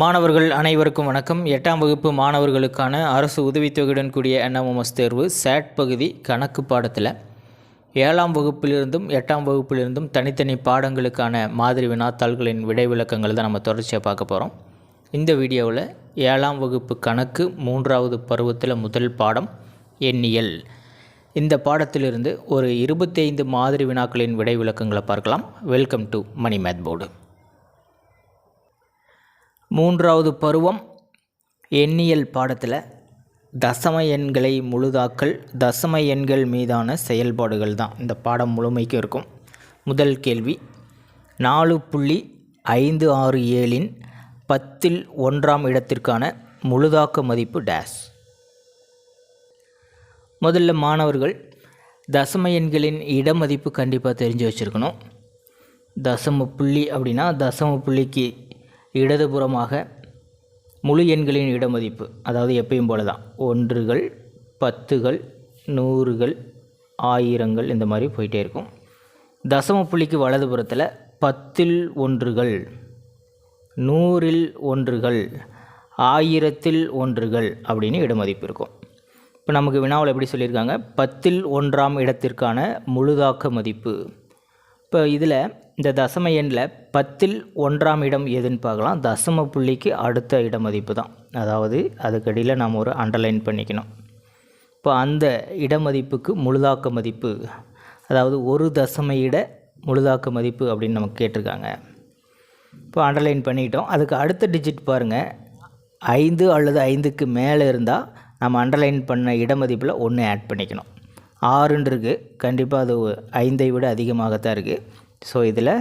மாணவர்கள் அனைவருக்கும் வணக்கம். எட்டாம் வகுப்பு மாணவர்களுக்கான அரசு உதவித்தொகையுடன் கூடிய என்எம்எம்எஸ் தேர்வு சேட் பகுதி கணக்கு பாடத்தில். ஏழாம் வகுப்பிலிருந்தும் எட்டாம் வகுப்பிலிருந்தும் தனித்தனி பாடங்களுக்கான மாதிரி வினாத்தாள்களின் விடை விளக்கங்கள் தான் நம்ம தொடர்ச்சியாக பார்க்க போகிறோம் இந்த வீடியோவில் ஏழாம் வகுப்பு கணக்கு மூன்றாவது பருவத்தில் முதல் பாடம் எண்ணியல். இந்த பாடத்திலிருந்து ஒரு இருபத்தைந்து மாதிரி வினாக்களின் விடை விளக்கங்களை பார்க்கலாம். Welcome to Mani Math Board. மூன்றாவது பருவம் எண்ணியல் பாடத்தில் தசம எண்களை முழுதாக்கல் தசம எண்கள் மீதான செயல்பாடுகள் தான். இந்த பாடம் முழுமைக்கும் இருக்கும். முதல் கேள்வி நாலு புள்ளி ஐந்து ஆறு ஏழின் பத்தில் ஒன்றாம் இடத்திற்கான முழுதாக்க மதிப்பு டேஸ் முதல்ல மாணவர்கள் தசம எண்களின் இடமதிப்பு கண்டிப்பாக தெரிஞ்சு வச்சுருக்கணும். தசம புள்ளி அப்படின்னா தசம புள்ளிக்கு இடதுபுறமாக முழு எண்களின் இடமதிப்பு அதாவது எப்பயும் போல தான் ஒன்றுகள் பத்துகள் நூறுகள் ஆயிரங்கள் இந்த மாதிரி போயிட்டே இருக்கும். தசம புள்ளிக்கு வலதுபுறத்தில் பத்தில் ஒன்றுகள் நூறில் ஒன்றுகள் ஆயிரத்தில் ஒன்றுகள் அப்படின்னு இடமதிப்பு இருக்கும். இப்போ நமக்கு வினாவில் எப்படி சொல்லியிருக்காங்க? பத்தில் ஒன்றாம் இடத்திற்கான முழுதாக்க மதிப்பு. இப்போ இதில் இந்த தசம எண்ணில் பத்தில் ஒன்றாம் இடம் எதுன்னு பார்க்கலாம். தசம புள்ளிக்கு அடுத்த இட மதிப்பு தான். அதாவது அதுக்கடியில் நாம் ஒரு அண்டர்லைன் பண்ணிக்கணும். இப்போ அந்த இடமதிப்புக்கு முழுதாக்க மதிப்பு அதாவது ஒரு தசம இட முழுதாக்க மதிப்பு அப்படின்னு நமக்கு கேட்டிருக்காங்க. இப்போ அண்டர்லைன் பண்ணிக்கிட்டோம் அதுக்கு அடுத்த டிஜிட் பாருங்கள் ஐந்து அல்லது ஐந்துக்கு மேலே இருந்தால் நம்ம அண்டர்லைன் பண்ண இடமதிப்பில் ஒன்று ஆட் பண்ணிக்கணும். ஆறுன்னு இருக்குது கண்டிப்பாக அது ஐந்தை விட அதிகமாகத்தான் இருக்குது ஸோ இதில்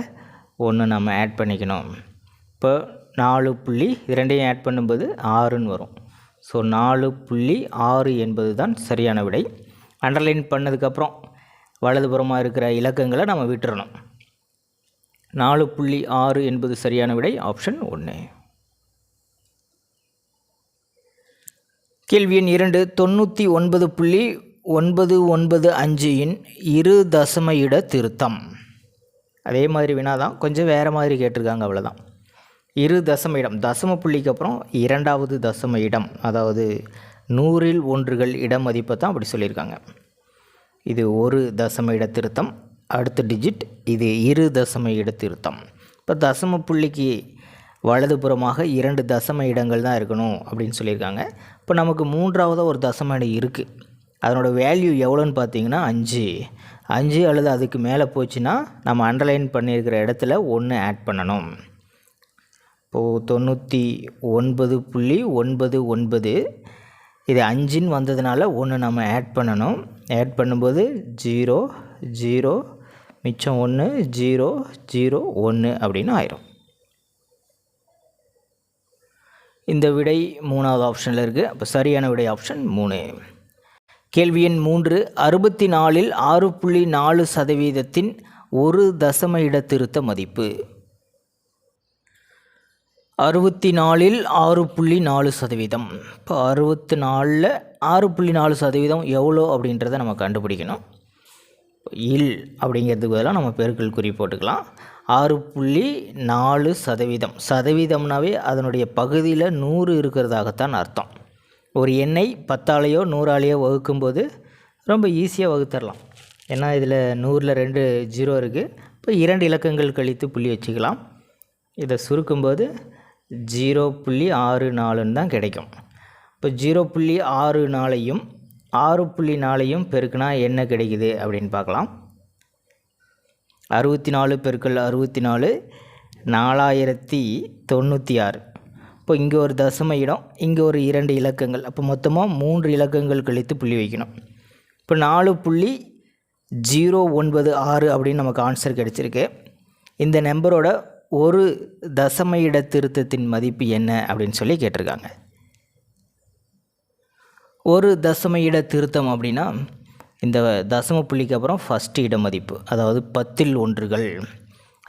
ஒன்று நம்ம ஆட் பண்ணிக்கணும். இப்போ நாலு புள்ளி இது ரெண்டையும் ஆட் பண்ணும்போது ஆறுன்னு வரும். ஸோ நாலு புள்ளி ஆறு என்பது தான் சரியான விடை. அண்டர்லைன் பண்ணதுக்கப்புறம் வலதுபுறமாக இருக்கிற இலக்கங்களை நம்ம விட்டுறணும். நாலு புள்ளி ஆறு என்பது சரியான விடை ஆப்ஷன் ஒன்று. கேள்வி எண் இரண்டு தொண்ணூற்றி ஒன்பது புள்ளி ஒன்பது ஒன்பது அஞ்சு இன் இரு தசம இட திருத்தம். அதே மாதிரி வினா தான் கொஞ்சம் வேறு மாதிரி கேட்டிருக்காங்க அவ்வளோதான் இரு தசம இடம் தசம புள்ளிக்கு அப்புறம் இரண்டாவது தசம இடம் அதாவது நூறில் ஒன்றுகள் இடம் மதிப்பை தான் அப்படி சொல்லியிருக்காங்க. இது ஒரு தசம இட திருத்தம் அடுத்த டிஜிட் இது இரு தசம இட திருத்தம். இப்போ தசம புள்ளிக்கு வலதுபுறமாக இரண்டு தசம இடங்கள் தான் இருக்கணும் அப்படின்னு சொல்லியிருக்காங்க. இப்போ நமக்கு மூன்றாவதாக ஒரு தசம இடம் இருக்குது அதனோட வேல்யூ எவ்வளோன்னு பார்த்தீங்கன்னா அஞ்சு. அஞ்சு அல்லது அதுக்கு மேலே போச்சுன்னா நம்ம அண்டர்லைன் பண்ணியிருக்கிற இடத்துல ஒன்று ஆட் பண்ணணும். இப்போது தொண்ணூற்றி ஒன்பது புள்ளி ஒன்பது ஒன்பது. இது அஞ்சுன்னு வந்ததுனால ஒன்று நம்ம ஆட் பண்ணணும். ஆட் பண்ணும்போது ஜீரோ ஜீரோ மிச்சம் ஒன்று ஜீரோ ஜீரோ ஒன்று அப்படின்னு ஆயிரும். இந்த விடை மூணாவது ஆப்ஷனில் இருக்குது அப்போ சரியான விடை ஆப்ஷன் மூணு. கேள்வி எண் மூன்று. அறுபத்தி நாலில் ஆறு புள்ளி நாலு சதவீதத்தின் ஒரு தசம இடத்திருத்த திருத்த மதிப்பு. அறுபத்தி நாலில் ஆறு புள்ளி நாலு சதவீதம். இப்போ அறுபத்தி நாலில் ஆறு புள்ளி நாலு சதவீதம் எவ்வளோ அப்படின்றத நம்ம கண்டுபிடிக்கணும். இல் அப்படிங்கிறதுக்கு பதிலாக நம்ம பெருக்கல் குறி போட்டுக்கலாம். ஆறு புள்ளி நாலு சதவீதம். சதவீதம்னாவே அதனுடைய பகுதியில் நூறு இருக்கிறதாகத்தான் அர்த்தம். ஒரு எண்ணெய் பத்தாலேயோ நூறாலேயோ வகுக்கும்போது ரொம்ப ஈஸியாக வகுத்தரலாம். ஏன்னா இதில் நூறில் ரெண்டு ஜீரோ இருக்குது இப்போ இரண்டு இலக்கங்கள் கழித்து புள்ளி வச்சுக்கலாம். இதை சுருக்கும்போது ஜீரோ புள்ளி ஆறு நாலுன்னு தான் கிடைக்கும். இப்போ ஜீரோ புள்ளி ஆறு நாளையும் ஆறு புள்ளி நாலையும் பெருக்குனா என்ன கிடைக்குது அப்படின்னு பார்க்கலாம். அறுபத்தி நாலு பெருக்கள் அறுபத்தி நாலு நாலாயிரத்தி தொண்ணூற்றி ஆறு. இப்போ இங்கே ஒரு தசம இடம் இங்கே ஒரு இரண்டு இலக்கங்கள். அப்போ மொத்தமாக மூன்று இலக்கங்கள் கழித்து புள்ளி வைக்கணும். இப்போ நாலு புள்ளி ஜீரோ ஒன்பது ஆறு அப்படின்னு நமக்கு ஆன்சர் கிடச்சிருக்கு. இந்த நம்பரோட ஒரு தசம இட திருத்தத்தின் மதிப்பு என்ன அப்படின்னு சொல்லி கேட்டிருக்காங்க. ஒரு தசம இட திருத்தம் அப்படின்னா இந்த தசம புள்ளிக்கு அப்புறம் ஃபஸ்ட்டு இட மதிப்பு அதாவது பத்தில் ஒன்றுகள்.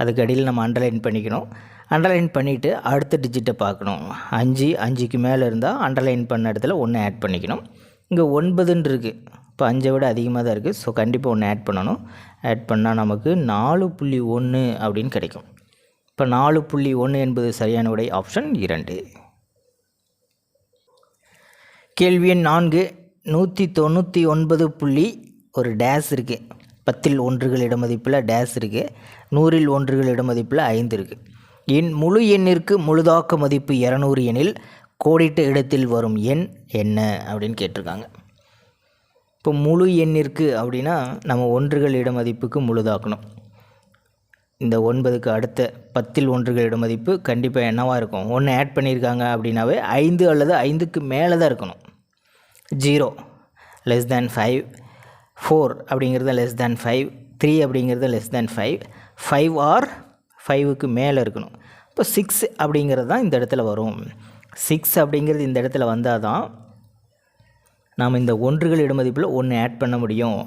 அதுக்கு அடியில் நம்ம அண்டர்லைன் பண்ணிக்கணும். அண்டர்லைன் பண்ணிவிட்டு அடுத்த டிஜிட்டை பார்க்கணும். அஞ்சு அஞ்சுக்கு மேலே இருந்தால் அண்டர்லைன் பண்ண இடத்துல ஒன்று ஆட் பண்ணிக்கணும். இங்கே ஒன்பதுன்னு இருக்குது இப்போ அஞ்சை விட அதிகமாக தான் இருக்குது ஸோ கண்டிப்பாக ஒன்று ஆட் பண்ணணும். ஆட் பண்ணால் நமக்கு நாலு புள்ளி ஒன்று அப்படின்னு கிடைக்கும். இப்போ நாலு புள்ளி ஒன்று என்பது சரியான விடை ஆப்ஷன் இரண்டு. கேள்வி எண் நான்கு. நூற்றி தொண்ணூற்றி ஒன்பது புள்ளி ஒரு டேஸ் இருக்குது பத்தில் ஒன்றுகள் இடமதிப்பில் டேஸ் இருக்குது நூறில் ஒன்றுகள் இடமதிப்பில் ஐந்து இருக்குது எண் முழு எண்ணிற்கு முழுதாக்க மதிப்பு இரநூறு எனில் கோடிட்ட இடத்தில் வரும் எண் என்ன? அப்படின்னு கேட்டிருக்காங்க. இப்போ முழு எண்ணிற்கு அப்படின்னா நம்ம ஒன்றுகள் இடமதிப்புக்கு முழுதாக்கணும். இந்த ஒன்பதுக்கு அடுத்த பத்தில் ஒன்றுகள் இடமதிப்பு கண்டிப்பாக என்னவாக இருக்கும்? ஒன்று ஆட் பண்ணியிருக்காங்க அப்படின்னாவே ஐந்து அல்லது ஐந்துக்கு மேலே தான் இருக்கணும். Zero less than five four அப்படிங்கிறது லெஸ் தேன் ஃபைவ் த்ரீ அப்படிங்கிறது less than five five or ஃபைவுக்கு மேலே இருக்கணும். இப்போ சிக்ஸ் அப்படிங்கிறது தான் இந்த இடத்துல வரும். சிக்ஸ் அப்படிங்கிறது இந்த இடத்துல வந்தால் தான் நாம் இந்த ஒன்றுகள் இடமதிப்பில் ஒன்று ஆட் பண்ண முடியும்.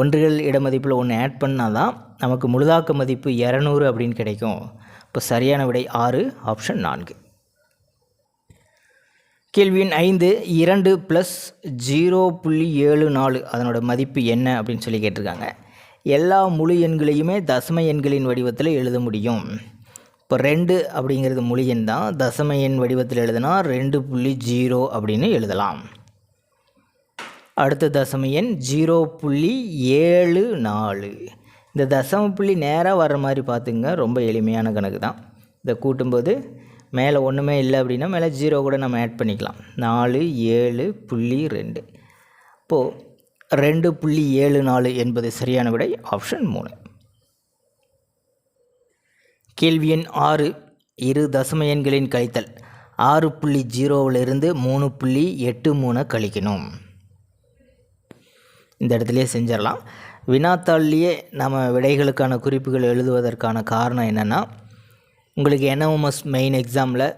ஒன்றுகள் இடமதிப்பில் ஒன்று ஆட் பண்ணால் தான் நமக்கு முழுதாக்க மதிப்பு இரநூறு அப்படின்னு கிடைக்கும். இப்போ சரியான விடை ஆறு ஆப்ஷன் நான்கு. கேள்வியின் ஐந்து இரண்டு ப்ளஸ் ஜீரோ புள்ளி ஏழு நாலு அதனோட மதிப்பு என்ன அப்படின்னு சொல்லி கேட்டிருக்காங்க. எல்லா முழு எண்களையுமே தசம எண்களின் வடிவத்தில் எழுத முடியும். இப்போ ரெண்டு அப்படிங்கிறது முழு எண் தான். தசம எண் வடிவத்தில் எழுதுனா ரெண்டு புள்ளி ஜீரோ அப்படின்னு எழுதலாம். அடுத்த தசம எண் ஜீரோ புள்ளி ஏழு நாலு. இந்த தசம புள்ளி நேராக வர்ற மாதிரி பார்த்துங்க. ரொம்ப எளிமையான கணக்கு தான். இதை கூட்டும்போது மேலே ஒன்றுமே இல்லை அப்படின்னா மேலே ஜீரோ கூட நம்ம ஆட் பண்ணிக்கலாம். நாலு ஏழு புள்ளி ரெண்டு. இப்போது ரெண்டு புள்ளி ஏழு நாலு என்பது சரியான விடை ஆப்ஷன் மூணு. கேள்வி எண் ஆறு இரு தசம எண்களின் கழித்தல். ஆறு புள்ளி ஜீரோவிலிருந்து மூணு புள்ளி எட்டு மூணை கழிக்கணும். இந்த இடத்துலையே செஞ்சிடலாம். வினாத்தாள்லேயே நம்ம விடைகளுக்கான குறிப்புகள் எழுதுவதற்கான காரணம் என்னென்னா உங்களுக்கு என்எம்எஸ் மெயின் எக்ஸாமில்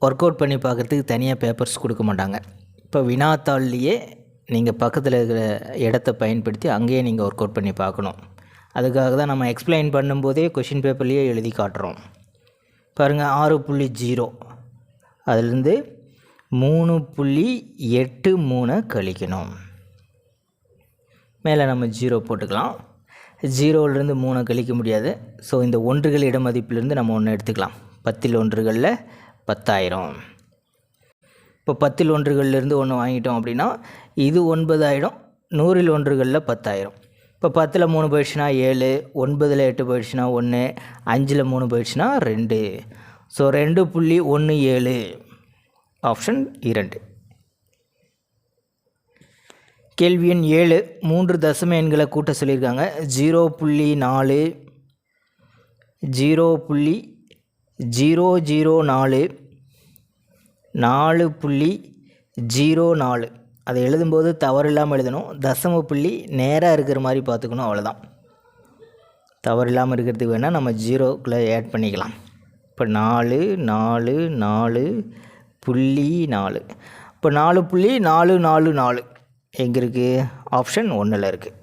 ஒர்க் அவுட் பண்ணி பார்க்குறதுக்கு தனியாக பேப்பர்ஸ் கொடுக்க மாட்டாங்க. இப்போ வினாத்தாள்லேயே நீங்கள் பக்கத்தில் இருக்கிற இடத்த பயன்படுத்தி அங்கேயே நீங்கள் ஒர்க் அவுட் பண்ணி பார்க்கணும். அதுக்காக தான் நம்ம எக்ஸ்பிளைன் பண்ணும்போதே கொஷின் பேப்பர்லேயே எழுதி காட்டுறோம். பாருங்கள் ஆறு புள்ளி ஜீரோ. அதுலேருந்து மூணு புள்ளி எட்டு மூணை கழிக்கணும். மேலே நம்ம ஜீரோ போட்டுக்கலாம். ஜீரோவிலேருந்து மூணை கழிக்க முடியாது. ஸோ இந்த ஒன்றுகள் இடமதிப்பிலிருந்து நம்ம ஒன்று எடுத்துக்கலாம். பத்தில் ஒன்றுகளில் பத்தாயிரம். இப்போ பத்தில் ஒன்றுகள்லேருந்து ஒன்று வாங்கிட்டோம் அப்படின்னா இது ஒன்பதாயிரம் நூறில் ஒன்றுகளில் பத்தாயிரம். இப்போ பத்தில் மூணு போயிடுச்சுன்னா ஏழு ஒன்பதில் எட்டு போயிடுச்சுன்னா ஒன்று அஞ்சில் மூணு போயிடுச்சுன்னா ரெண்டு. ஸோ ரெண்டு புள்ளி ஒன்று ஏழு ஆப்ஷன் இரண்டு. கேள்வி எண் ஏழு மூன்று தசம எண்களை கூட்ட சொல்லியிருக்காங்க. ஜீரோ புள்ளி நாலு ஜீரோ புள்ளி ஜீரோ ஜீரோ நாலு நாலு புள்ளி ஜீரோ நாலு. அதை எழுதும்போது தவறு இல்லாமல் எழுதணும். தசம புள்ளி நேராக இருக்கிற மாதிரி பார்த்துக்கணும் அவ்வளோதான் தவறு இல்லாமல் இருக்கிறதுக்கு வேணால் நம்ம ஜீரோக்குள்ளே ஆட் பண்ணிக்கலாம். இப்போ நாலு நாலு நாலு புள்ளி நாலு. இப்போ நாலு புள்ளி நாலு நாலு நாலு. எங்கே இருக்குது ஆப்ஷன் ஒன்றில் இருக்குது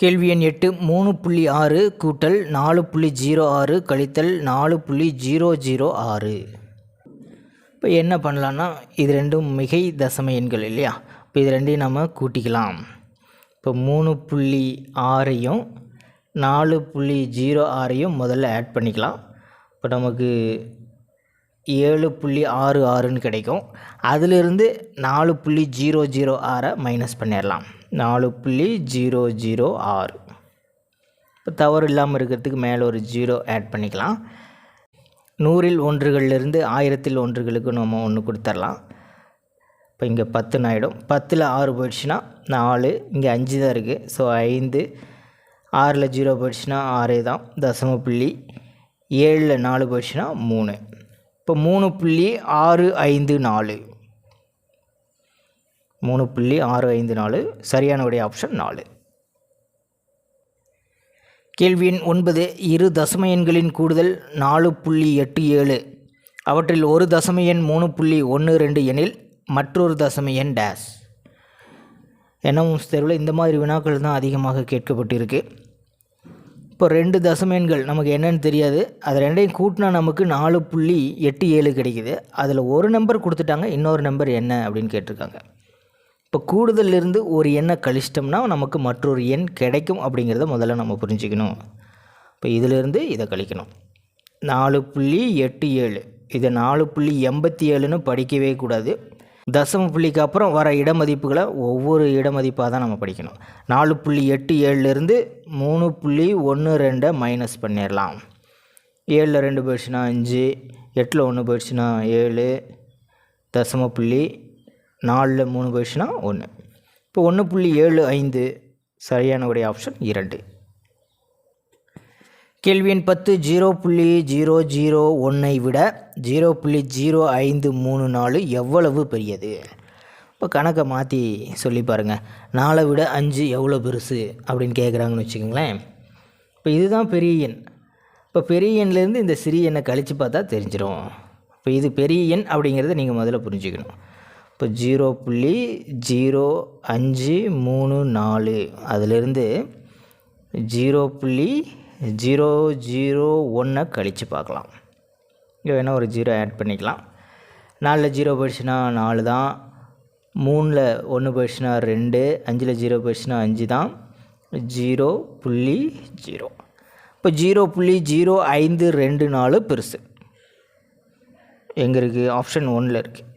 கேள்வி எண் எட்டு மூணு புள்ளி ஆறு கூட்டல் நாலு புள்ளி ஜீரோ ஆறு கழித்தல் நாலு புள்ளி ஜீரோ ஜீரோ ஆறு. இப்போ என்ன பண்ணலான்னா இது ரெண்டும் மிகை தசம எண்கள் இல்லையா? இப்போ இது ரெண்டையும் நம்ம கூட்டிக்கலாம். இப்போ மூணு புள்ளி ஆறையும் நாலு புள்ளி ஜீரோ ஆறையும் முதல்ல ஆட் பண்ணிக்கலாம். இப்போ நமக்கு ஏழு புள்ளி ஆறு ஆறுன்னு கிடைக்கும். அதிலிருந்து நாலு புள்ளி ஜீரோ ஜீரோ ஆறை மைனஸ் பண்ணிடலாம். நாலு புள்ளி ஜீரோ ஜீரோ ஆறு. இப்போ தவறு இல்லாமல் இருக்கிறதுக்கு மேலே ஒரு ஜீரோ ஆட் பண்ணிக்கலாம். நூறில் ஒன்றுகள்லேருந்து ஆயிரத்தில் ஒன்றுகளுக்கு நம்ம ஒன்று கொடுத்துர்லாம். இப்போ இங்கே பத்துன்னு ஆகிடும் பத்தில் ஆறு போயிடுச்சுன்னா நாலு இங்கே அஞ்சு தான் இருக்குது ஸோ ஐந்து ஆறில் ஜீரோ போயிடுச்சுன்னா ஆறே தான். தசம புள்ளி ஏழில் நாலு போயிடுச்சுன்னா மூணு. இப்போ மூணு புள்ளி ஆறு ஐந்து நாலு. மூணு புள்ளி ஆறு ஐந்து நாலு. சரியான உடைய ஆப்ஷன் நாலு. கேள்வி எண் ஒன்பது இரு தசம எண்களின் கூடுதல் நாலு புள்ளி எட்டு ஏழு. அவற்றில் ஒரு தசம எண் மூணு புள்ளி ஒன்று ரெண்டு எனில் மற்றொரு தசம எண் டேஸ் என்எம்எஸ் தெருவில் இந்த மாதிரி வினாக்கள் தான் அதிகமாக கேட்கப்பட்டிருக்கு. இப்போ ரெண்டு தசம எண்கள் நமக்கு என்னன்னு தெரியாது. அது ரெண்டையும் கூட்டினா நமக்கு நாலு புள்ளி எட்டு ஏழு கிடைக்குது. அதில் ஒரு நம்பர் கொடுத்துட்டாங்க இன்னொரு நம்பர் என்ன அப்படின்னு கேட்டிருக்காங்க. இப்போ கூடுதலிருந்து ஒரு எண்ணை கழிச்சிட்டோம்னா நமக்கு மற்றொரு எண் கிடைக்கும் அப்படிங்கிறத முதல்ல நம்ம புரிஞ்சுக்கணும். இப்போ இதிலிருந்து இதை கழிக்கணும். நாலு புள்ளி எட்டு ஏழு. இதை நாலு புள்ளி எண்பத்தி ஏழுன்னு படிக்கவே கூடாது. தசம புள்ளிக்கு அப்புறம் வர இடமதிப்புகளை ஒவ்வொரு இடமதிப்பாக தான் நம்ம படிக்கணும். நாலு புள்ளி எட்டு ஏழுலேருந்து மூணு புள்ளி ஒன்று ரெண்டை மைனஸ் பண்ணிடலாம். ஏழில் ரெண்டு போயிடுச்சுன்னா அஞ்சு எட்டில் ஒன்று போயிடுச்சுன்னா ஏழு தசம புள்ளி நாலில் மூணு கொஷினா ஒன்று இப்போ ஒன்று புள்ளி ஏழு ஐந்து சரியான உடைய ஆப்ஷன் இரண்டு. கேள்வி எண் பத்து ஜீரோ புள்ளி ஜீரோ ஜீரோ ஒன்றை விட ஜீரோ புள்ளி ஜீரோ ஐந்து மூணு நாலு எவ்வளவு பெரியது? இப்போ கணக்கை மாற்றி சொல்லி பாருங்கள் நாலை விட அஞ்சு எவ்வளோ பெருசு அப்படின்னு கேட்குறாங்கன்னு வச்சுக்கோங்களேன். இப்போ இதுதான் பெரிய எண். இப்போ பெரிய எண்லேருந்து இந்த சிறிய எண்ணை கழித்து பார்த்தா தெரிஞ்சிடும் இப்போ இது பெரிய எண் அப்படிங்கிறத நீங்கள் முதல்ல புரிஞ்சுக்கணும். இப்போ ஜீரோ புள்ளி ஜீரோ அஞ்சு மூணு நாலு. அதிலிருந்து ஜீரோ புள்ளி ஜீரோ ஜீரோ ஒன்றை கழித்து பார்க்கலாம் இங்கே வேணால் ஒரு ஜீரோ ஆட் பண்ணிக்கலாம். நாலில் ஜீரோ போயிடுச்சுன்னா நாலு தான். மூணில் ஒன்று போயிடுச்சுன்னா ரெண்டு. அஞ்சில் ஜீரோ போயிடுச்சுன்னா அஞ்சு தான். ஜீரோ புள்ளி ஜீரோ. இப்போ ஜீரோ புள்ளி ஜீரோ ஐந்து ரெண்டு நாலு பெருசு. எங்கே இருக்குது ஆப்ஷன் ஒன்றில் இருக்குது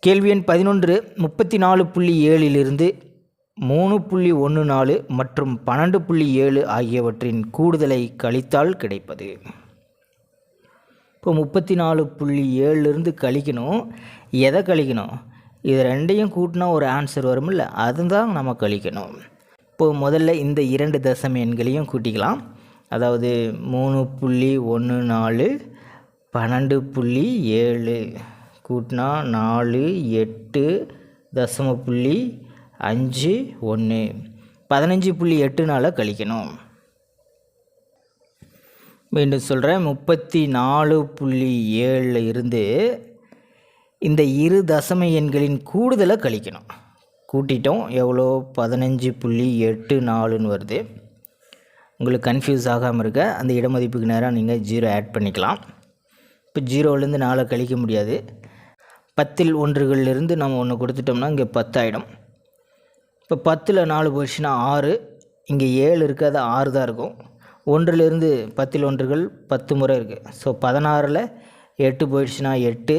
கேள்வி எண் பதினொன்று முப்பத்தி நாலு புள்ளி ஏழிலிருந்து மூணு புள்ளி ஒன்று நாலு மற்றும் பன்னெண்டு புள்ளி ஏழு ஆகியவற்றின் கூடுதலை கழித்தால் கிடைப்பது. இப்போ முப்பத்தி நாலு புள்ளி ஏழுலேருந்து கழிக்கணும். எதை கழிக்கணும்? இது ரெண்டையும் கூட்டினா ஒரு ஆன்சர் வரும்ல அதுதான் நம்ம கழிக்கணும். இப்போது முதல்ல இந்த இரண்டு தசம எண்களையும் கூட்டிக்கலாம். அதாவது மூணு புள்ளி ஒன்று நாலு பன்னெண்டு புள்ளி ஏழு. கூட்டினா நாலு எட்டு தசம புள்ளி அஞ்சு ஒன்று. பதினஞ்சு புள்ளி எட்டுனால் கழிக்கணும். மீண்டும் சொல்கிறேன் முப்பத்தி நாலு புள்ளி ஏழில் இருந்து இந்த இரு தசம எண்களின் கூடுதலை கழிக்கணும். கூட்டிட்டோம் எவ்வளோ? பதினஞ்சு புள்ளி எட்டு நாலுன்னு வருது. உங்களுக்கு கன்ஃபியூஸ் ஆகாமல் இருக்க அந்த இடமதிப்புக்கு நேராக நீங்கள் ஜீரோ ஆட் பண்ணிக்கலாம். இப்போ ஜீரோலேருந்து நாலை கழிக்க முடியாது. பத்தில் ஒன்றுகளிலிருந்து நம்ம ஒன்று கொடுத்துட்டோம்னா இங்கே பத்தாயிடும். இப்போ பத்தில் நாலு போயிடுச்சுன்னா ஆறு இங்கே ஏழு இருக்காது ஆறு தான் இருக்கும். ஒன்றிலிருந்து பத்தில் ஒன்றுகள் பத்து முறை இருக்குது ஸோ பதினாறில் எட்டு போயிடுச்சுன்னா எட்டு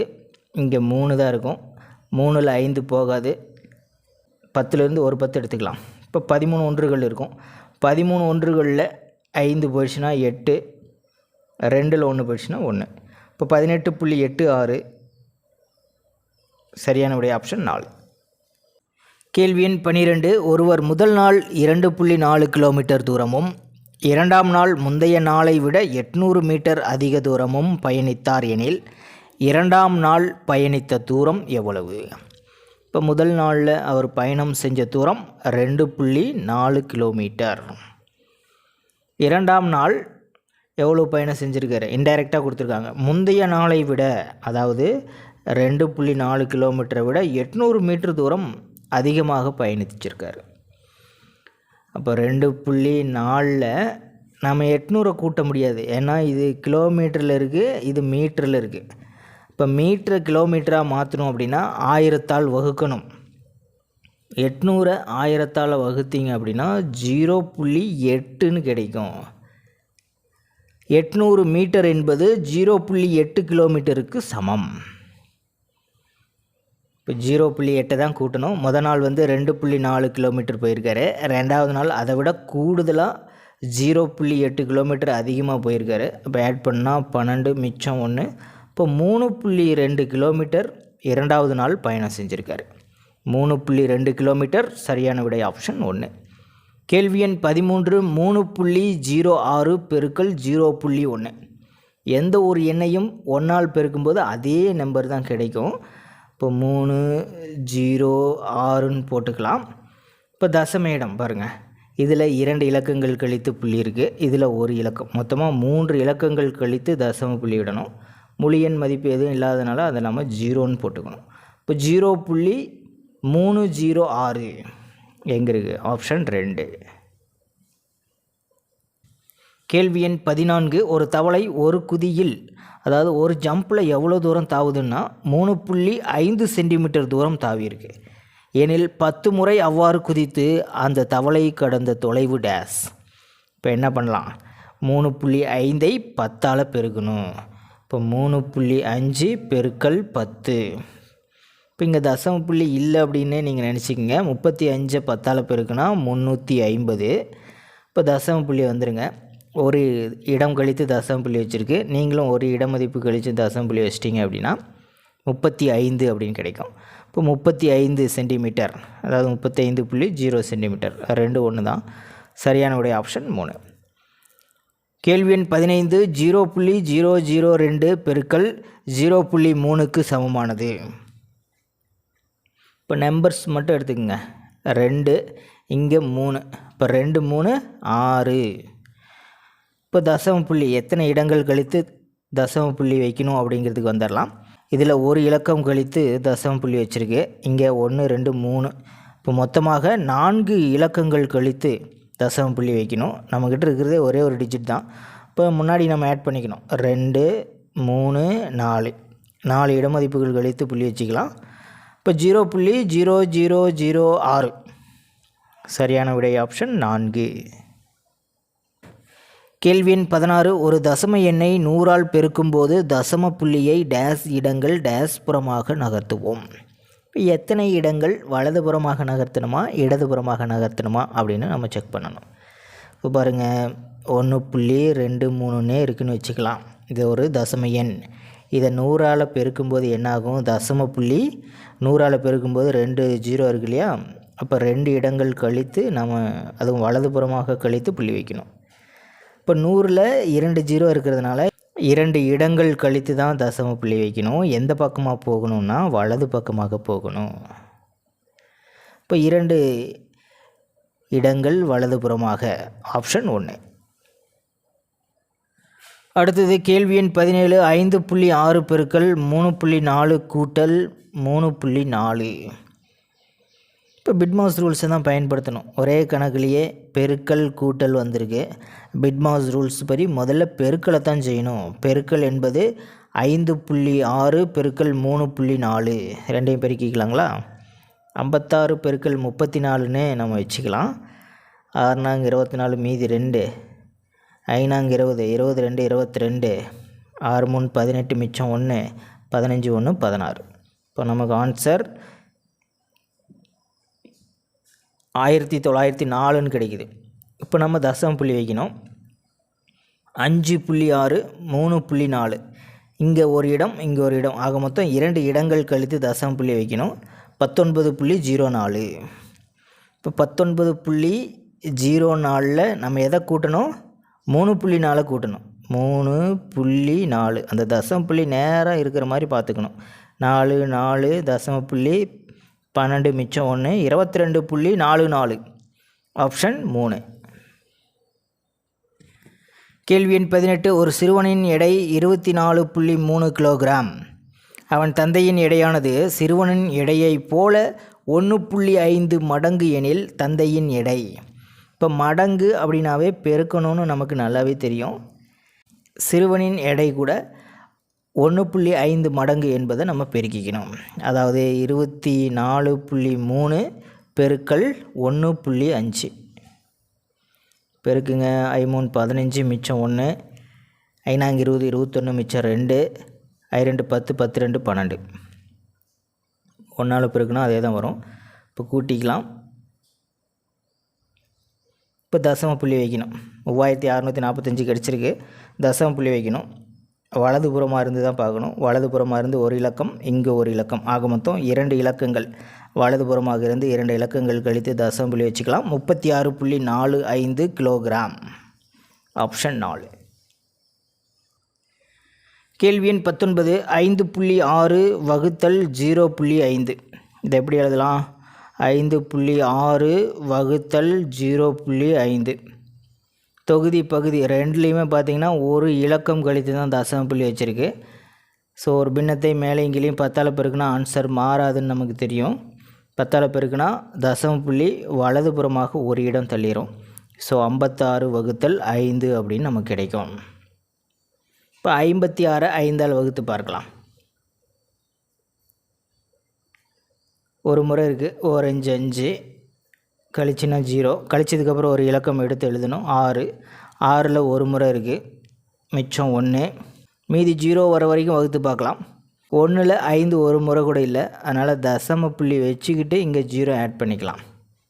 இங்கே மூணு தான் இருக்கும். மூணில் ஐந்து போகாது. பத்துலேருந்து ஒரு பத்து எடுத்துக்கலாம். இப்போ பதிமூணு ஒன்றுகள் இருக்கும். பதிமூணு ஒன்றுகளில் ஐந்து போயிடுச்சுன்னா எட்டு ரெண்டில் ஒன்று போயிடுச்சுன்னா ஒன்று. இப்போ பதினெட்டு புள்ளி எட்டு ஆறு சரியான உடைய ஆப்ஷன் நாலு. கேள்வி எண் பனிரெண்டு ஒருவர் முதல் நாள் இரண்டு புள்ளி நாலு கிலோமீட்டர் தூரமும் இரண்டாம் நாள் முந்தைய நாளை விட எட்நூறு மீட்டர் அதிக தூரமும் பயணித்தார் எனில் இரண்டாம் நாள் பயணித்த தூரம் எவ்வளவு? இப்போ முதல் நாளில் அவர் பயணம் செஞ்ச தூரம் ரெண்டு புள்ளி நாலு கிலோமீட்டர் இரண்டாம் நாள் எவ்வளோ பயணம் செஞ்சுருக்காரு? இன்டைரக்டாக கொடுத்துருக்காங்க. முந்தைய நாளை விட அதாவது ரெண்டு புள்ளி நாலு கிலோமீட்டரை விட எட்நூறு மீட்டர் தூரம் அதிகமாக பயணிச்சிருக்காரு அப்போ ரெண்டு புள்ளி நாலில் நம்ம எட்நூறை கூட்ட முடியாது. ஏன்னா இது கிலோமீட்டரில் இருக்குது இது மீட்டரில் இருக்குது இப்போ மீட்டரை கிலோமீட்டராக மாற்றணும் அப்படின்னா ஆயிரத்தால் வகுக்கணும். எட்நூறை ஆயிரத்தால் வகுத்தீங்க அப்படின்னா ஜீரோ புள்ளி எட்டுன்னு கிடைக்கும். எட்நூறு மீட்டர் என்பது ஜீரோ புள்ளி எட்டு கிலோமீட்டருக்கு சமம். இப்போ ஜீரோ புள்ளி எட்டை தான் கூட்டணும். முதல் நாள் வந்து ரெண்டு புள்ளி நாலு கிலோமீட்டர் போயிருக்காரு. ரெண்டாவது நாள் அதை விட கூடுதலாக ஜீரோ புள்ளி எட்டு கிலோமீட்டர் அதிகமாக போயிருக்காரு. இப்போ ஆட் பண்ணால் பன்னெண்டு மிச்சம் ஒன்று இப்போ மூணு புள்ளி ரெண்டு கிலோமீட்டர் இரண்டாவது நாள் பயணம் செஞ்சுருக்காரு. மூணு புள்ளி ரெண்டு கிலோமீட்டர் சரியான விடை ஆப்ஷன் ஒன்று கேள்வி எண் பதிமூன்று மூணு புள்ளி ஜீரோ ஆறு பெருக்கல் ஜீரோ புள்ளி ஒன்று எந்த ஒரு எண்ணையும் ஒன்றால் பெருக்கும்போது அதே நம்பர் தான் கிடைக்கும். இப்போ மூணு ஜீரோ ஆறுன்னு போட்டுக்கலாம். இப்போ தசம இடம் பாருங்கள் இதில் இரண்டு இலக்கங்கள் கழித்து புள்ளி இருக்குது இதில் ஒரு இலக்கம். மொத்தமாக மூன்று இலக்கங்கள் கழித்து தசம புள்ளி விடணும். முழு எண் மதிப்பு எதுவும் இல்லாதனால அதை நம்ம ஜீரோன்னு போட்டுக்கணும். இப்போ ஜீரோ புள்ளி மூணு ஜீரோ ஆறு. எங்கே இருக்குது ஆப்ஷன் ரெண்டு. கேள்வி எண் பதினான்கு. ஒரு தவளை ஒரு குதியில் அதாவது ஒரு ஜம்பில் எவ்வளோ தூரம் தாவுதுன்னா மூணு புள்ளி ஐந்து சென்டிமீட்டர் தூரம் தாவி இருக்கு எனில் பத்து முறை அவ்வாறு குதித்து அந்த தவளை கடந்த தொலைவு டேஸ் இப்போ என்ன பண்ணலாம்? மூணு புள்ளி ஐந்தை பத்தால் பெருக்கணும் இப்போ மூணு புள்ளி அஞ்சு பெருக்கல் பத்து. இப்போ இங்கே தசம புள்ளி இல்லை அப்படின்னு நீங்கள் நினச்சிக்கோங்க. முப்பத்தி அஞ்சை பத்தால் பெருக்குனா முந்நூற்றி ஐம்பது. இப்போ தசம புள்ளி வந்துடுங்க ஒரு இடம் கழித்து தசம புள்ளி வச்சுருக்கு. நீங்களும் ஒரு இட மதிப்பு கழித்து தசம புள்ளி வச்சிட்டிங்க அப்படின்னா முப்பத்தி ஐந்து அப்படின்னு கிடைக்கும். இப்போ முப்பத்தி ஐந்து சென்டிமீட்டர் அதாவது முப்பத்தி ஐந்து புள்ளி ஜீரோ சென்டிமீட்டர் ரெண்டு ஒன்று தான். சரியான உடைய ஆப்ஷன் மூணு. கேள்வி எண் பதினைந்து ஜீரோ புள்ளி ஜீரோ ஜீரோ ரெண்டு பெருக்கல் ஜீரோ புள்ளி மூணுக்கு சமமானது. இப்போ நம்பர்ஸ் மட்டும் எடுத்துக்கோங்க. ரெண்டு இங்கே மூணு இப்போ ரெண்டு மூணு ஆறு. இப்போ தசம புள்ளி எத்தனை இடங்கள் கழித்து தசம புள்ளி வைக்கணும் அப்படிங்கிறதுக்கு வந்துடலாம். இதில் ஒரு இலக்கம் கழித்து தசம புள்ளி வச்சுருக்கு. இங்கே ஒன்று ரெண்டு மூணு. இப்போ மொத்தமாக நான்கு இலக்கங்கள் கழித்து தசம புள்ளி வைக்கணும். நம்மக்கிட்ட இருக்கிறதே ஒரே ஒரு டிஜிட் தான். இப்போ முன்னாடி நம்ம ஆட் பண்ணிக்கணும். ரெண்டு மூணு நாலு. நாலு இடமதிப்புகள் கழித்து புள்ளி வச்சுக்கலாம். இப்போ ஜீரோ புள்ளி ஜீரோ ஜீரோ ஜீரோ ஆறு. சரியான விடை ஆப்ஷன் நான்கு. கேள்வி எண் பதினாறு ஒரு தசம எண்ணை நூறால் பெருக்கும்போது தசம புள்ளியை டேஸ் இடங்கள் டேஸ் புறமாக நகர்த்துவோம். இப்போ எத்தனை இடங்கள் வலதுபுறமாக நகர்த்தணுமா இடதுபுறமாக நகர்த்தணுமா அப்படின்னு நம்ம செக் பண்ணணும். இப்போ பாருங்கள் ஒன்று புள்ளி ரெண்டு மூணுன்னே இருக்குன்னு வச்சுக்கலாம். இது ஒரு தசம எண். இதை நூறால் பெருக்கும்போது என்னாகும்? தசம புள்ளி. நூறால் பெருக்கும்போது ரெண்டு ஜீரோ இருக்கு இல்லையா? அப்போ ரெண்டு இடங்கள் கழித்து நம்ம அதுவும் வலதுபுறமாக கழித்து புள்ளி வைக்கணும். இப்போ நூறில் இரண்டு ஜீரோ இருக்கிறதுனால இரண்டு இடங்கள் கழித்து தான் தசம புள்ளி வைக்கணும். எந்த பக்கமாக போகணும்னா வலது பக்கமாக போகணும். இப்போ இரண்டு இடங்கள் வலதுபுறமாக. ஆப்ஷன் ஒன்று. அடுத்தது கேள்வி எண் பதினேழு. ஐந்து புள்ளி ஆறு பெருக்கல் மூணு புள்ளி நாலு கூட்டல் மூணு புள்ளி நாலு. இப்போ பிட்மாஸ் ரூல்ஸை தான் பயன்படுத்தணும். ஒரே கணக்குலேயே பெருக்கல் கூட்டல் வந்திருக்கு. பிட்மாஸ் ரூல்ஸ் படி முதல்ல பெருக்கலை தான் செய்யணும். பெருக்கல் என்பது ஐந்து புள்ளி ஆறு பெருக்கல் மூணு புள்ளி நாலு. ரெண்டையும் பெருக்கிக்கலாங்களா? ஐம்பத்தாறு பெருக்கல் முப்பத்தி நாலுன்னு நம்ம வச்சுக்கலாம். ஆறுனாங்க இருபத்தி நாலு மீதி ரெண்டு. ஐநாங்க இருபது இருபது ரெண்டு இருபத்தி ரெண்டு. ஆறு மூணு பதினெட்டு மிச்சம் ஒன்று பதினஞ்சு ஒன்று பதினாறு. இப்போ நமக்கு ஆன்சர் ஆயிரத்தி தொள்ளாயிரத்தி நாலுன்னு கிடைக்குது. இப்போ நம்ம தசம புள்ளி வைக்கணும். அஞ்சு புள்ளி ஆறு மூணு புள்ளி நாலு. இங்கே ஒரு இடம் இங்கே ஒரு இடம். ஆக மொத்தம் இரண்டு இடங்கள் கழித்து தசம புள்ளி வைக்கணும். பத்தொன்பது புள்ளி ஜீரோ நாலு. இப்போ பத்தொன்பது புள்ளி ஜீரோ நாலில் நம்ம எதை கூட்டணும்? மூணு புள்ளி நாலை கூட்டணும். மூணு புள்ளி நாலு. அந்த தசம புள்ளி நேராக இருக்கிற மாதிரி பார்த்துக்கணும். நாலு நாலு தசம புள்ளி பன்னெண்டு மிச்சம் ஒன்று இருபத்தி ரெண்டு புள்ளி நாலு நாலு. ஆப்ஷன் மூணு. கேள்வி எண் பதினெட்டு ஒரு சிறுவனின் எடை இருபத்தி நாலு புள்ளி மூணு கிலோகிராம். அவன் தந்தையின் எடையானது சிறுவனின் எடையைப் போல ஒன்று புள்ளி ஐந்து மடங்கு எனில் தந்தையின் எடை. இப்போ மடங்கு அப்படின்னாவே பெருக்கணும்னு நமக்கு நல்லாவே தெரியும். சிறுவனின் எடை கூட ஒன்று புள்ளி ஐந்து மடங்கு என்பதை நம்ம பெருக்கிக்கணும். அதாவது இருபத்தி நாலு புள்ளி மூணு பெருக்கல் ஒன்று புள்ளி அஞ்சு. பெருக்குங்க. ஐ பதினஞ்சு மிச்சம் ஒன்று. ஐநாங்க இருபது இருபத்தொன்று மிச்சம் ரெண்டு. ஐ ரெண்டு பத்து பத்து ரெண்டு பன்னெண்டு. ஒன்றால் பெருக்குனா அதே தான் வரும். இப்போ கூட்டிக்கலாம். இப்போ தசம புள்ளி வைக்கணும். மூவாயிரத்தி அறநூற்றி நாற்பத்தஞ்சு கிடச்சிருக்கு. தசம புள்ளி வைக்கணும். வலதுபுறமாக இருந்து தான் பார்க்கணும். வலதுபுறமாக இருந்து ஒரு இலக்கம் இங்கே ஒரு இலக்கம். ஆக மொத்தம் இரண்டு இலக்கங்கள். வலதுபுறமாக இருந்து இரண்டு இலக்கங்கள் கழித்து தசம்புள்ளி வச்சுக்கலாம். முப்பத்தி ஆறு புள்ளி நாலு ஐந்து கிலோகிராம். ஆப்ஷன் நாலு. கேள்வி எண் பத்தொன்பது ஐந்து புள்ளி ஆறு வகுத்தல் ஜீரோ புள்ளி ஐந்து. இதை எப்படி எழுதலாம்? ஐந்து புள்ளி ஆறு வகுத்தல் ஜீரோ புள்ளி ஐந்து. தொகுதி பகுதி ரெண்டுலேயுமே பார்த்தீங்கன்னா ஒரு இலக்கம் கழித்து தான் தசம புள்ளி வச்சுருக்கு. ஸோ ஒரு பின்னத்தை மேலேயும் இங்கேயும் பத்தால் பெருக்குனா ஆன்சர் மாறாதுன்னு நமக்கு தெரியும். பத்தால் பெருக்குனா தசம புள்ளி வலதுபுறமாக ஒரு இடம் தள்ளிடும் ஸோ ஐம்பத்தாறு வகுத்தல் ஐந்து அப்படின்னு நமக்கு கிடைக்கும். இப்போ ஐம்பத்தி ஆறு ஐந்தால் வகுத்து பார்க்கலாம். ஒரு முறை இருக்குது ஓரஞ்சு அஞ்சு. கழிச்சுனா ஜீரோ. கழிச்சதுக்கப்புறம் ஒரு இலக்கம் எடுத்து எழுதணும். ஆறு. ஆறில் ஒரு முறை இருக்குது மிச்சம் ஒன்று மீதி ஜீரோ வர வரைக்கும் வகுத்து பார்க்கலாம். ஒன்றில் ஐந்து ஒரு முறை கூட இல்லை. அதனால் தசம புள்ளி வச்சுக்கிட்டு இங்கே ஜீரோ ஆட் பண்ணிக்கலாம்.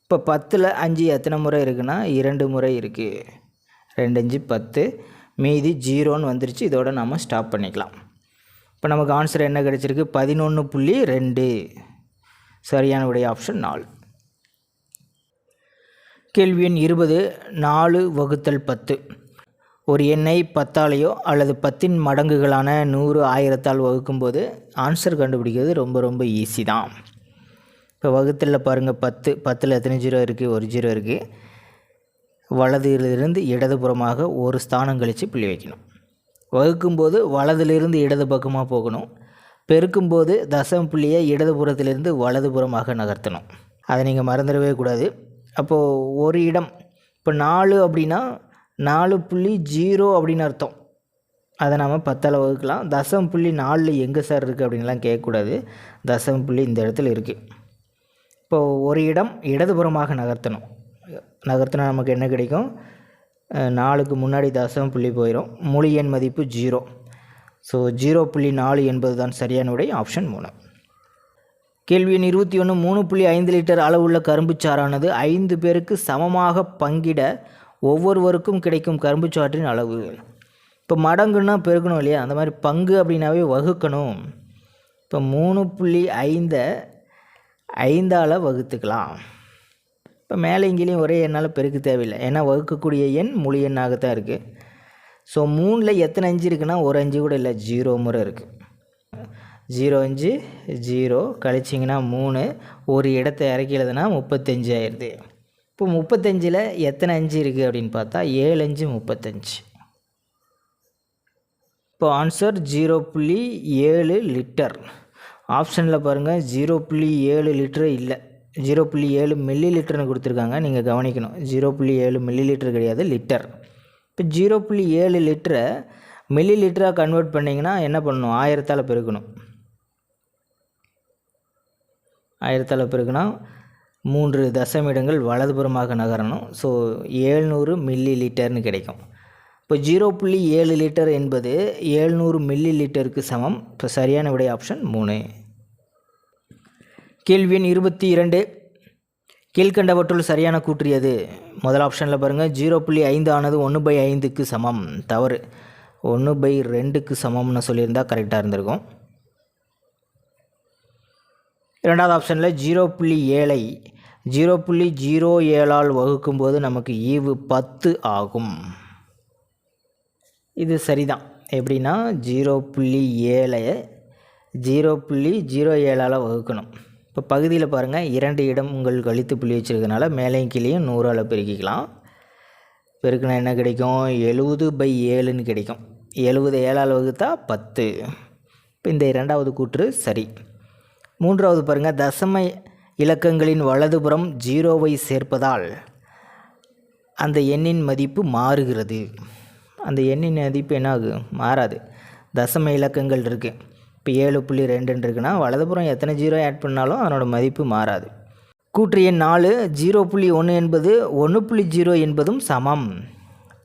இப்போ பத்தில் அஞ்சு எத்தனை முறை இருக்குன்னா இரண்டு முறை இருக்குது ரெண்டு அஞ்சு பத்து. மீதி ஜீரோன்னு வந்துருச்சு. இதோட நம்ம ஸ்டாப் பண்ணிக்கலாம். இப்போ நமக்கு ஆன்சர் என்ன கிடச்சிருக்கு? பதினொன்று புள்ளி ரெண்டு. சரியான உடைய ஆப்ஷன் நாலு. கேள்வி எண் இருபது நாலு வகுத்தல் பத்து. ஒரு எண்ணை பத்தாலேயோ அல்லது பத்தின் மடங்குகளான நூறு ஆயிரத்தால் வகுக்கும்போது ஆன்சர் கண்டுபிடிக்கிறது ரொம்ப ரொம்ப ஈஸி தான். இப்போ வகுத்தலில் பாருங்கள் பத்து பத்தில் எத்தனை ஜீரோ இருக்குது ஒரு ஜீரோ இருக்குது வலதிலிருந்து இடதுபுறமாக ஒரு ஸ்தானம் கழித்து புள்ளி வைக்கணும். வகுக்கும்போது வலதிலிருந்து இடது பக்கமாக போகணும். பெருக்கும்போது தசம் புள்ளியை இடதுபுறத்திலிருந்து வலதுபுறமாக நகர்த்தணும். அதை நீங்கள் மறந்துடவே கூடாது. அப்போது ஒரு இடம். இப்போ நாலு அப்படின்னா நாலு புள்ளி ஜீரோ அப்படின்னு அர்த்தம். அதை நாம் பத்தால் வகுக்கலாம். தசம் புள்ளி நாலில் எங்கே சார் இருக்குது அப்படின்லாம் கேட்கக்கூடாது. தசம் புள்ளி இந்த இடத்துல இருக்குது இப்போது ஒரு இடம் இடதுபுறமாக நகர்த்தணும். நகர்த்தினா நமக்கு என்ன கிடைக்கும்? நாலுக்கு முன்னாடி தசம் புள்ளி போயிடும் முழு எண் மதிப்பு ஜீரோ. ஸோ ஜீரோ புள்ளி நாலு என்பது தான் சரியான விடை ஆப்ஷன் மூணு. கேள்வி எண் இருபத்தி ஒன்று மூணு புள்ளி ஐந்து லிட்டர் அளவுள்ள கரும்புச்சாறானது ஐந்து பேருக்கு சமமாக பங்கிட ஒவ்வொருவருக்கும் கிடைக்கும் கரும்புச்சாற்றின் அளவு. இப்போ மடங்குன்னா பெருக்கணும் இல்லையா? அந்த மாதிரி பங்கு அப்படின்னாவே வகுக்கணும். இப்போ மூணு புள்ளி ஐந்தை ஐந்தால் வகுத்துக்கலாம். இப்போ மேலே இங்கேயும் ஒரே எண்ணால் பெருக்க தேவையில்லை. ஏன்னா வகுக்கக்கூடிய எண் முழு எண்ணாகத்தான் இருக்குது ஸோ மூணில் எத்தனை அஞ்சு இருக்குன்னா ஒரு அஞ்சு கூட இல்லை ஜீரோ முறை இருக்குது ஜீரோ அஞ்சு ஜீரோ கழிச்சிங்கன்னா மூணு ஒரு இடத்த இறக்கிலதுனா முப்பத்தஞ்சு ஆயிடுது. இப்போ முப்பத்தஞ்சில் எத்தனை அஞ்சு இருக்குது அப்படின்னு பார்த்தா ஏழு அஞ்சு முப்பத்தஞ்சு. இப்போ ஆன்சர் ஜீரோ புள்ளி ஏழு லிட்டர். ஆப்ஷனில் பாருங்கள் ஜீரோ புள்ளி ஏழு லிட்டரு இல்லை. ஜீரோ புள்ளி ஏழு மில்லி லிட்டர்னு கொடுத்துருக்காங்க நீங்கள் கவனிக்கணும். ஜீரோ புள்ளி ஏழு மில்லி லிட்டர் கிடையாது லிட்டர். இப்போ ஜீரோ புள்ளி ஏழு லிட்டரை மில்லி லிட்டராக கன்வெர்ட் பண்ணிங்கன்னா என்ன பண்ணணும்? ஆயிரத்தால் பெருக்கணும். ஆயிரத்தால் இருக்குன்னா மூன்று தசமிடங்கள் வலதுபுறமாக நகரணும். ஸோ ஏழ்நூறு மில்லி லிட்டர்னு கிடைக்கும். இப்போ ஜீரோ புள்ளி ஏழு லிட்டர் என்பது ஏழ்நூறு மில்லி லிட்டருக்கு சமம். இப்போ சரியான விடை ஆப்ஷன் மூணு. கேள்வி எண் இருபத்தி இரண்டு. கீழ்கண்டவற்றுள் சரியான கூற்று எது? முதல் ஆப்ஷனில் பாருங்கள் ஜீரோ புள்ளி ஐந்து ஆனது ஒன்று பை ஐந்துக்கு சமம். தவறு. ஒன்று பை ரெண்டுக்கு சமம்னு சொல்லியிருந்தால் கரெக்டாக இருந்திருக்கும். இரண்டாவது ஆப்ஷனில் ஜீரோ புள்ளி ஏழை. ஜீரோ புள்ளி ஜீரோ ஏழால் வகுக்கும்போது நமக்கு ஈவு பத்து ஆகும். இது சரிதான். எப்படின்னா ஜீரோ புள்ளி ஏழை ஜீரோ புள்ளி ஜீரோ ஏழால் வகுக்கணும். இப்போ பகுதியில் பாருங்கள் இரண்டு இடம் உங்கள் கழித்து புள்ளி வச்சுருக்கனால மேலையும் கீழேயும் நூறால் பெருக்கிக்கலாம். பெருக்கினா என்ன கிடைக்கும்? எழுபது பை ஏழுன்னு கிடைக்கும். எழுபது ஏழால் வகுத்தா பத்து. இப்போ இந்த இரண்டாவது கூற்று சரி. மூன்றாவது பாருங்கள் தசம இலக்கங்களின் வலதுபுறம் ஜீரோவை சேர்ப்பதால் அந்த எண்ணின் மதிப்பு மாறுகிறது. அந்த எண்ணின் மதிப்பு என்ன ஆகும் மாறாது. தசம இலக்கங்கள் இருக்குது இப்போ ஏழு புள்ளி ரெண்டுன்னு இருக்குன்னா வலதுபுறம் எத்தனை ஜீரோ ஆட் பண்ணாலும் அதனோட மதிப்பு மாறாது. கூற்று எண் நாலு ஜீரோ புள்ளி ஒன்று என்பது ஒன்று புள்ளி ஜீரோ என்பதும் சமம்.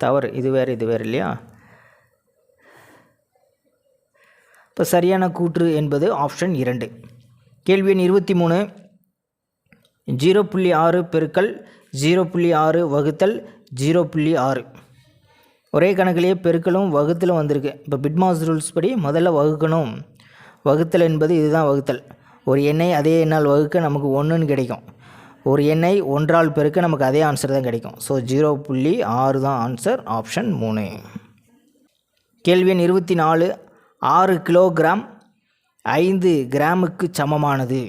தவறு. இது வேறு இது வேறு இல்லையா? இப்போ சரியான கூற்று என்பது ஆப்ஷன் இரண்டு. கேள்வி எண் இருபத்தி மூணு. ஜீரோ புள்ளி ஆறு பெருக்கல் ஜீரோ புள்ளி ஆறு வகுத்தல் ஜீரோ புள்ளி ஆறு. ஒரே கணக்கிலேயே பெருக்கலும் வகுத்தலும் வந்திருக்கு. இப்போ பிட்மாஸ் ரூல்ஸ் படி முதல்ல வகுக்கணும். வகுத்தல் என்பது இதுதான் வகுத்தல். ஒரு எண்ணை அதே எண்ணால் வகுக்க நமக்கு ஒன்றுன்னு கிடைக்கும். ஒரு எண்ணை ஒன்றால் பெருக்க நமக்கு அதே ஆன்சர் தான் கிடைக்கும். ஸோ ஜீரோ புள்ளி ஆறு தான் ஆன்சர் ஆப்ஷன் மூணு. கேள்வி எண் இருபத்தி நாலு. ஆறு கிலோகிராம் ஐந்து கிராமுக்கு சமமானது.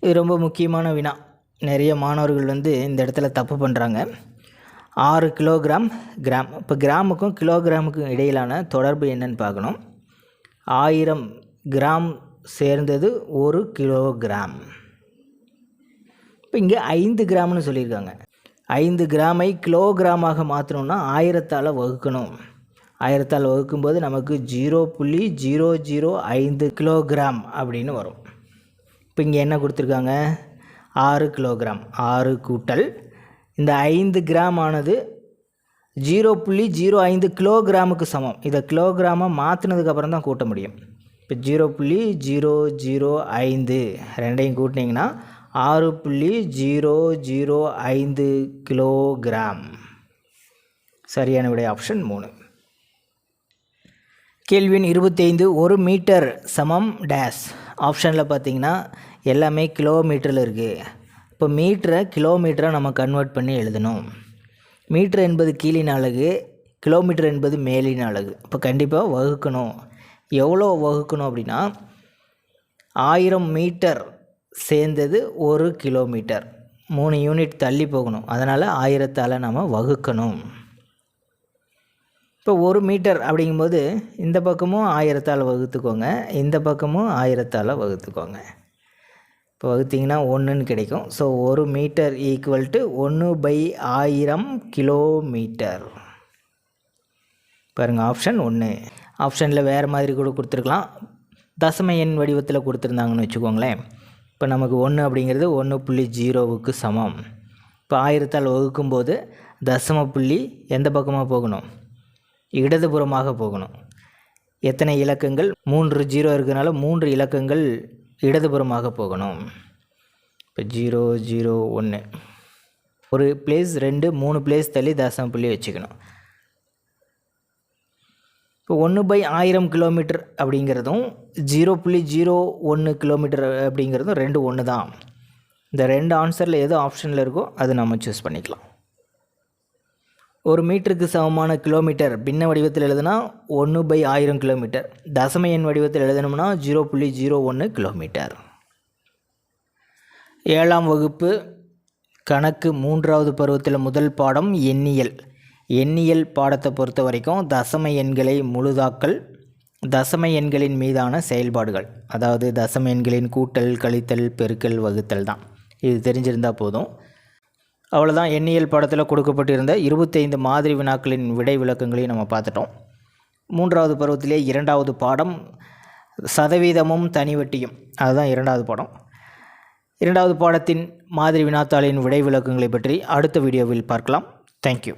இது ரொம்ப முக்கியமான வினா. நிறைய மாணவர்கள் வந்து இந்த இடத்துல தப்பு பண்ணுறாங்க ஆறு கிலோகிராம் கிராம். இப்போ கிராமுக்கும் கிலோகிராமுக்கும் இடையிலான தொடர்பு என்னன்னு பார்க்கணும். ஆயிரம் கிராம் சேர்ந்தது ஒரு கிலோகிராம். இப்போ இங்கே ஐந்து கிராம்னு சொல்லியிருக்காங்க. ஐந்து கிராமை கிலோகிராமாக மாற்றணும்னா ஆயிரத்தால் வகுக்கணும். ஆயிரத்தால் வகுக்கும்போது நமக்கு ஜீரோ புள்ளி ஜீரோ ஜீரோ ஐந்து கிலோகிராம் அப்படின்னு வரும். இப்போ இங்கே என்ன கொடுத்துருக்காங்க? ஆறு கிலோகிராம் ஆறு கூட்டல். இந்த ஐந்து கிராம் ஆனது ஜீரோ புள்ளி ஜீரோ ஐந்து கிலோகிராமுக்கு சமம். இதை கிலோகிராமாக மாற்றினதுக்கப்புறம் தான் கூட்ட முடியும். இப்போ ஜீரோ புள்ளி ஜீரோ ஜீரோ ஐந்து ரெண்டையும் கூட்டினீங்கன்னா ஆறு புள்ளி ஜீரோ ஜீரோ ஐந்து கிலோகிராம். சரியான விடை ஆப்ஷன் மூணு. கேள்வின் இருபத்தைந்து ஒரு மீட்டர் சமம் டேஸ் ஆப்ஷனில் பார்த்தீங்கன்னா எல்லாமே கிலோமீட்டரில் இருக்குது இப்போ மீட்டரை கிலோமீட்டரை நம்ம கன்வெர்ட் பண்ணி எழுதணும். மீட்டர் என்பது கீழின் அழகு கிலோமீட்டர் என்பது மேலின் அழகு இப்போ கண்டிப்பாக வகுக்கணும். எவ்வளோ வகுக்கணும் அப்படின்னா ஆயிரம் மீட்டர் சேர்ந்தது ஒரு கிலோமீட்டர் மூணு யூனிட் தள்ளி போகணும். அதனால் ஆயிரத்தால் நம்ம வகுக்கணும். இப்போ ஒரு மீட்டர் அப்படிங்கும்போது இந்த பக்கமும் ஆயிரத்தால் வகுத்துக்கோங்க. இந்த பக்கமும் ஆயிரத்தால் வகுத்துக்கோங்க. இப்போ வகுத்திங்கன்னா ஒன்றுன்னு கிடைக்கும். ஸோ ஒரு மீட்டர் ஈக்குவல் டு ஒன்று பை ஆயிரம் கிலோமீட்டர். பாருங்கள் ஆப்ஷன் ஒன்று. ஆப்ஷனில் வேறு மாதிரி கூட கொடுத்துருக்கலாம். தசம எண் வடிவத்தில் கொடுத்துருந்தாங்கன்னு வச்சுக்கோங்களேன். இப்போ நமக்கு ஒன்று அப்படிங்கிறது ஒன்று புள்ளி ஜீரோவுக்கு சமம். இப்போ ஆயிரத்தால் வகுக்கும்போது தசம புள்ளி எந்த பக்கமாக போகணும்? இடதுபுறமாக போகணும். எத்தனை இலக்கங்கள்? மூன்று ஜீரோ இருக்கிறனால மூன்று இலக்கங்கள் இடதுபுறமாக போகணும். இப்போ ஜீரோ ஜீரோ ஒன்று ஒரு பிளேஸ் ரெண்டு மூணு பிளேஸ் தள்ளி தசம புள்ளி வச்சுக்கணும். இப்போ ஒன்று பை ஆயிரம் கிலோமீட்டர் அப்படிங்கிறதும் ஜீரோ புள்ளி ஜீரோ ஒன்று கிலோமீட்டர் அப்படிங்கிறதும் ரெண்டு ஒன்று தான் இந்த ரெண்டு ஆன்சரில் எது ஆப்ஷனில் இருக்கோ அது நம்ம சூஸ் பண்ணிக்கலாம். ஒரு மீட்டருக்கு சமமான கிலோமீட்டர் பின்ன வடிவத்தில் எழுதுனா ஒன்று பை ஆயிரம் கிலோமீட்டர். தசம எண் வடிவத்தில் எழுதணும்னா ஜீரோ புள்ளி ஜீரோ ஒன்று கிலோமீட்டர். ஏழாம் வகுப்பு கணக்கு மூன்றாவது பருவத்தில் முதல் பாடம் எண்ணியல். எண்ணியல் பாடத்தை பொறுத்த வரைக்கும் தசம எண்களை முழுதாக்கல் தசம எண்களின் மீதான செயல்பாடுகள். அதாவது தசம எண்களின் கூட்டல் கழித்தல் பெருக்கல் வகுத்தல் தான். இது தெரிஞ்சிருந்தால் போதும். அவ்வளோதான் எண்ணியல் பாடத்தில் கொடுக்கப்பட்டிருந்த இருபத்தைந்து மாதிரி வினாக்களின் விடை விளக்கங்களையும் நம்ம பார்த்துட்டோம். மூன்றாவது பருவத்திலே இரண்டாவது பாடம் சதவீதமும் தனிவட்டியும் அதுதான் இரண்டாவது பாடம். இரண்டாவது பாடத்தின் மாதிரி வினாத்தாளின் விடை விளக்கங்களை பற்றி அடுத்த வீடியோவில் பார்க்கலாம். தேங்க்யூ